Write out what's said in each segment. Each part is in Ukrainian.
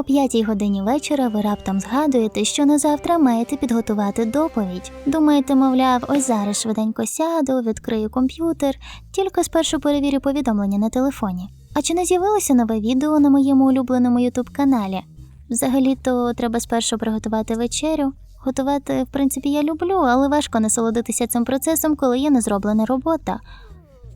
О п'ятій годині вечора ви раптом згадуєте, що на завтра маєте підготувати доповідь. Думаєте, мовляв, ось зараз швиденько сяду, відкрию комп'ютер, тільки спершу перевірю повідомлення на телефоні. А чи не з'явилося нове відео на моєму улюбленому ютуб каналі? Взагалі-то треба спершу приготувати вечерю. Готувати, в принципі, я люблю, але важко насолодитися цим процесом, коли є незроблена робота.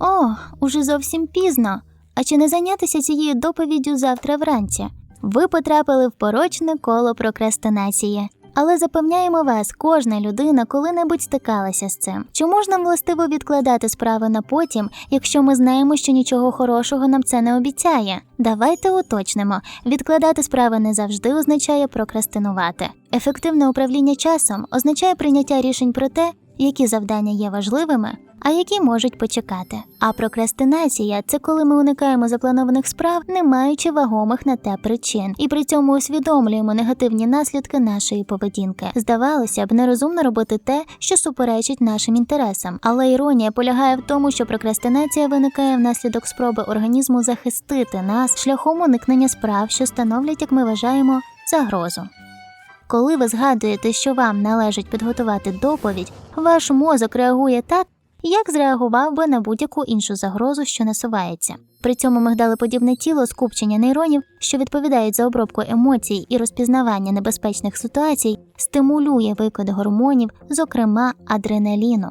О, уже зовсім пізно. А чи не зайнятися цією доповіддю завтра вранці? Ви потрапили в порочне коло прокрастинації. Але запевняємо вас, кожна людина коли-небудь стикалася з цим. Чому ж нам властиво відкладати справи на потім, якщо ми знаємо, що нічого хорошого нам це не обіцяє? Давайте уточнимо: відкладати справи не завжди означає прокрастинувати. Ефективне управління часом означає прийняття рішень про те, які завдання є важливими, а які можуть почекати. А прокрастинація це коли ми уникаємо запланованих справ, не маючи вагомих на те причин, і при цьому усвідомлюємо негативні наслідки нашої поведінки. Здавалося б, нерозумно робити те, що суперечить нашим інтересам. Але іронія полягає в тому, що прокрастинація виникає внаслідок спроби організму захистити нас шляхом уникнення справ, що становлять, як ми вважаємо, загрозу. Коли ви згадуєте, що вам належить підготувати доповідь, ваш мозок реагує так, як зреагував би на будь-яку іншу загрозу, що насувається. При цьому мигдалеподібне тіло скупчення нейронів, що відповідають за обробку емоцій і розпізнавання небезпечних ситуацій, стимулює викид гормонів, зокрема адреналіну.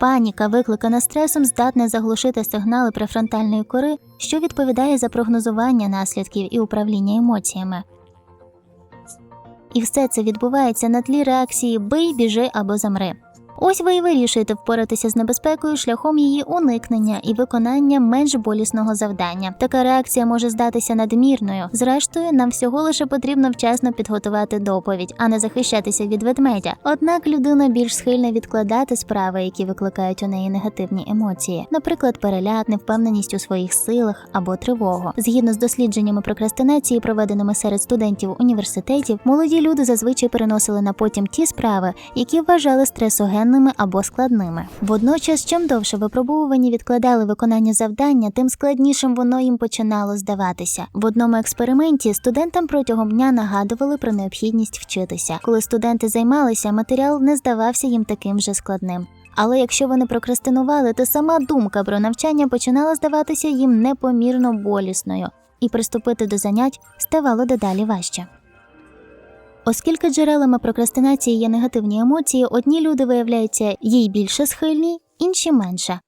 Паніка, викликана стресом, здатна заглушити сигнали префронтальної кори, що відповідає за прогнозування наслідків і управління емоціями. І все це відбувається на тлі реакції бий, біжи або замри. Ось ви і вирішуєте впоратися з небезпекою шляхом її уникнення і виконання менш болісного завдання. Така реакція може здатися надмірною. Зрештою, нам всього лише потрібно вчасно підготувати доповідь, а не захищатися від ведмедя. Однак людина більш схильна відкладати справи, які викликають у неї негативні емоції, наприклад, переляд, невпевненість у своїх силах або тривогу. Згідно з дослідженнями прокрастинації, проведеними серед студентів університетів, молоді люди зазвичай переносили на потім ті справи, які вважали стресогенними або складними. Водночас, чим довше випробувувані відкладали виконання завдання, тим складнішим воно їм починало здаватися. В одному експерименті студентам протягом дня нагадували про необхідність вчитися. Коли студенти займалися, матеріал не здавався їм таким же складним. Але якщо вони прокрастинували, то сама думка про навчання починала здаватися їм непомірно болісною, і приступити до занять ставало дедалі важче. Оскільки джерелами прокрастинації є негативні емоції, одні люди виявляються їй більше схильні, інші менше.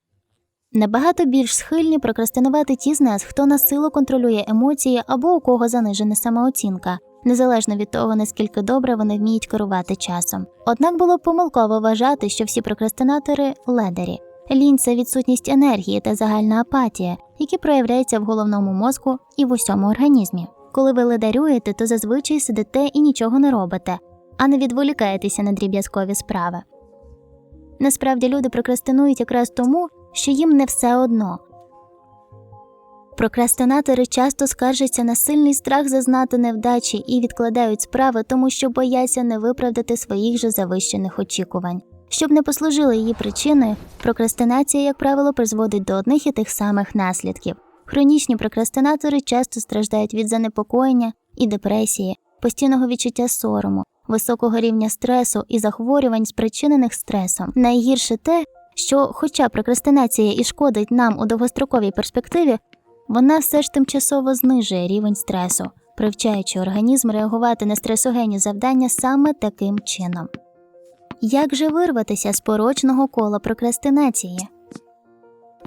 Набагато більш схильні прокрастинувати ті з нас, хто на силу контролює емоції або у кого занижена самооцінка, незалежно від того, наскільки добре вони вміють керувати часом. Однак було б помилково вважати, що всі прокрастинатори ледері. Лінь це відсутність енергії та загальна апатія, які проявляються в головному мозку і в усьому організмі. Коли ви ледарюєте, то зазвичай сидите і нічого не робите, а не відволікаєтеся на дріб'язкові справи. Насправді люди прокрастинують якраз тому, що їм не все одно. Прокрастинатори часто скаржаться на сильний страх зазнати невдачі і відкладають справи, тому що бояться не виправдати своїх же завищених очікувань. Щоб не послужили її причиною, прокрастинація, як правило, призводить до одних і тих самих наслідків. Хронічні прокрастинатори часто страждають від занепокоєння і депресії, постійного відчуття сорому, високого рівня стресу і захворювань, спричинених стресом. Найгірше те, що, хоча прокрастинація і шкодить нам у довгостроковій перспективі, вона все ж тимчасово знижує рівень стресу, привчаючи організм реагувати на стресогенні завдання саме таким чином. Як же вирватися з порочного кола прокрастинації?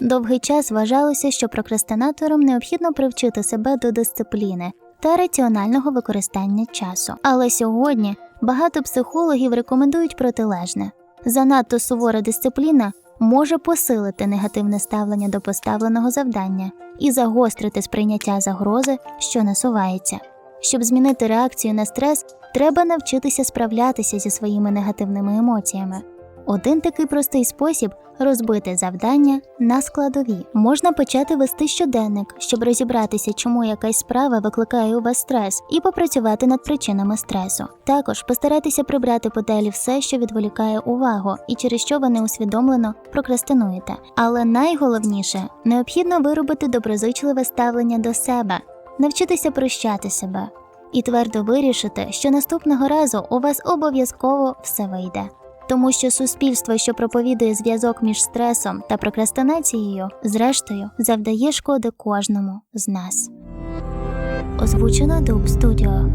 Довгий час вважалося, що прокрастинаторам необхідно привчити себе до дисципліни та раціонального використання часу. Але сьогодні багато психологів рекомендують протилежне. Занадто сувора дисципліна може посилити негативне ставлення до поставленого завдання і загострити сприйняття загрози, що насувається. Щоб змінити реакцію на стрес, треба навчитися справлятися зі своїми негативними емоціями. Один такий простий спосіб розбити завдання на складові. Можна почати вести щоденник, щоб розібратися, чому якась справа викликає у вас стрес, і попрацювати над причинами стресу. Також постарайтеся прибрати подалі все, що відволікає увагу, і через що ви неусвідомлено прокрастинуєте. Але найголовніше необхідно виробити доброзичливе ставлення до себе. навчитися прощати себе і твердо вирішити, що наступного разу у вас обов'язково все вийде. Тому що суспільство, що проповідує зв'язок між стресом та прокрастинацією, зрештою завдає шкоди кожному з нас. Озвучено Дуб Студіо.